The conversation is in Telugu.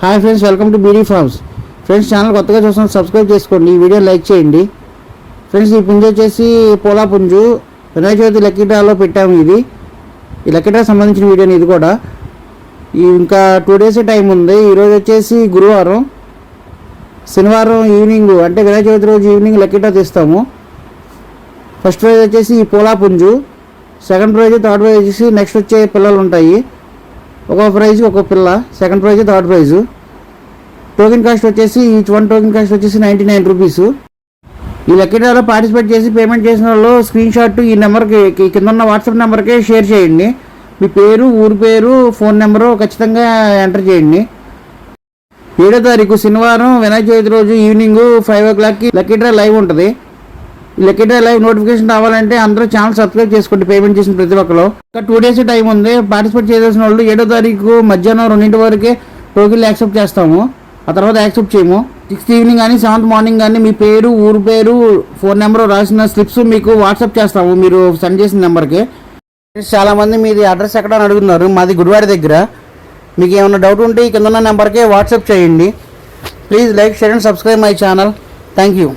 Hi friends welcome to BD farms. Friends channel కొత్తగా చూస్తున్న సబ్స్క్రైబ్ చేసుకోండి. ఈ వీడియో లైక్ చేయండి. ఫ్రెండ్స్ ఈ పుంజు వచ్చేసి పోలా పుంజు వినాయక చవితి లక్కీటాలో పెట్టాము ఇది. ఈ లక్కీటా సంబంధించిన వీడియోని ఇది కూడా. ఈ ఇంకా టూ డేస్ టైం ఉంది. ఈరోజు వచ్చేసి గురువారం. శనివారం ఈవినింగ్ అంటే వినాయక చవితి రోజు ఈవినింగ్ లక్కీటా తీస్తాము. ఫస్ట్ ప్రైజ్ వచ్చేసి ఈ పోలా పుంజు. సెకండ్ ప్రైజ్ థర్డ్ ప్రైజ్ వచ్చేసి నెక్స్ట్ వచ్చే పిల్లలు ఉంటాయి ఒక్కొక్క ప్రైజ్ ఒక్కొక్క పిల్ల. Second prize third prize token cost వచ్చేసి ఈచ్ వన్ టోకెన్ కాస్ట్ వచ్చేసి నైంటీ నైన్ రూపీస్ ఈ లక్కీటాలో పార్టిసిపేట్ చేసి పేమెంట్ చేసిన వాళ్ళు స్క్రీన్ షాట్ ఈ నెంబర్కి కింద ఉన్న వాట్సాప్ నెంబర్కే షేర్ చేయండి. మీ పేరు ఊరి పేరు ఫోన్ నెంబరు ఖచ్చితంగా ఎంటర్ చేయండి. ఏడో తారీఖు శనివారం వినాయక చవితి రోజు ఈవినింగ్ ఫైవ్ ఓ క్లాక్కి లక్కీ డ్రా లైవ్ ఉంటుంది. ఈ లైవ్ నోటిఫికేషన్ రావాలంటే అందరూ ఛానల్ సబ్స్క్రైబ్ చేసుకోండి పేమెంట్ చేసిన ప్రతి ఒక్కరు. ఇంకా టూ డేస్ టైం ఉంది. పార్టిసిపేట్ చేయాల్సిన వాళ్ళు ఏడో తారీఖు మధ్యాహ్నం రెండింటి వరకే టోకెన్లు యాక్సెప్ట్ చేస్తాము. ఆ తర్వాత యాక్సెప్ట్ చేయము. సిక్స్త్ ఈవినింగ్ కానీ సెవెంత్ మార్నింగ్ కానీ మీ పేరు ఊరు పేరు ఫోన్ నెంబర్ రాసిన స్లిప్స్ మీకు వాట్సాప్ చేస్తాము. మీరు సెండ్ చేసిన నెంబర్కి. చాలా మంది మీది అడ్రస్ ఎక్కడ అని అడుగుతున్నారు. మాది గుడివాడ దగ్గర. మీకు ఏమైనా డౌట్ ఉంటే ఈ కింద ఉన్న నెంబర్కే వాట్సాప్ చేయండి. Please like share and subscribe my channel thank you